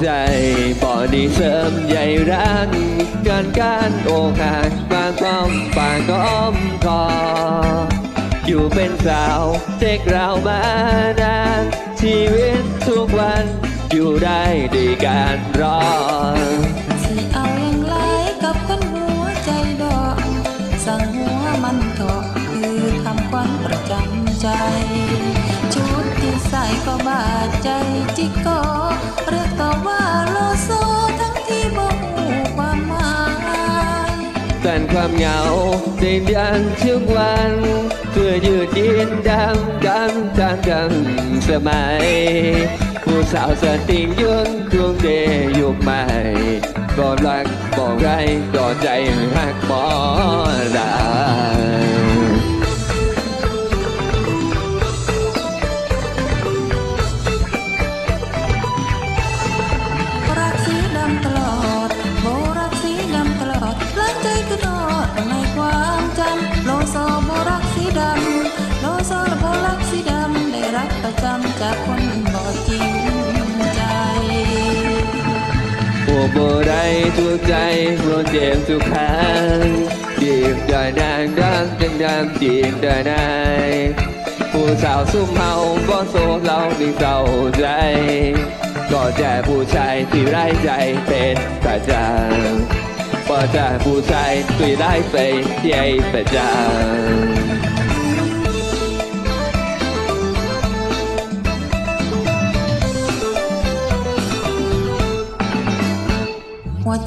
ใจปอดีเสริมใหญ่รักการการโอกหักบางก้อมปางก้อมคออยู่เป็นสาวเจ๊กเรามานานชีวิตทุกวันอยู่ได้ด้วยการรอสิเอาอย่างไรกับคนหัวใจดอกสั่งหัวมันเถอะคือคำควันประจำใจ ชุดที่ใส่ก็บาดใจจิกกเความเหงาเดือนทุกวัน เพื่อยืดยินดังกันดังกันสมัย ผู้สาวสติงยืนครองเดยุคใหม่ก็รักบอกไรก็ใจหักหมอได้ จำจากคนบ่จริงใจผู้บ่ได้ทุกใจรวนเจ็บทุกครั้งจีบได้นางดังจังดำจีบได้นายผู้สาวซุ่มเฮาก็โซเราไม่เข้าใจ ก็แต่ผู้ชายที่ไร้ใจเป็นประจำก็แต่ผู้ชายที่ไร้ไปใหญ่ประจำ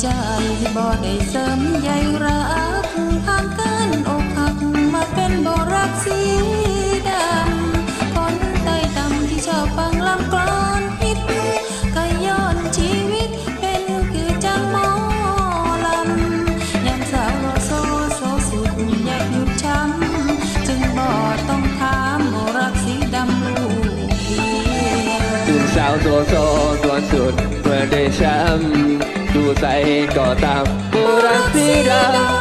ใจบ่ได้เสริมใยรักผ่านการอกหักมาเป็นบ่รักสีดำคนใต้ดำที่ชอบฟังลำกลอนฮิตก็ย้อนชีวิตเป็นคือจังหมอลำยามสาวโลโซโซสุดอยากหยุดช้ำจึงบ่ต้องถามบ่รักสีดำลูกเดียวสาวโซโซตัวสุดเมื่อได้ช้ำ ดูใจก็ตามรักที่ดำรู้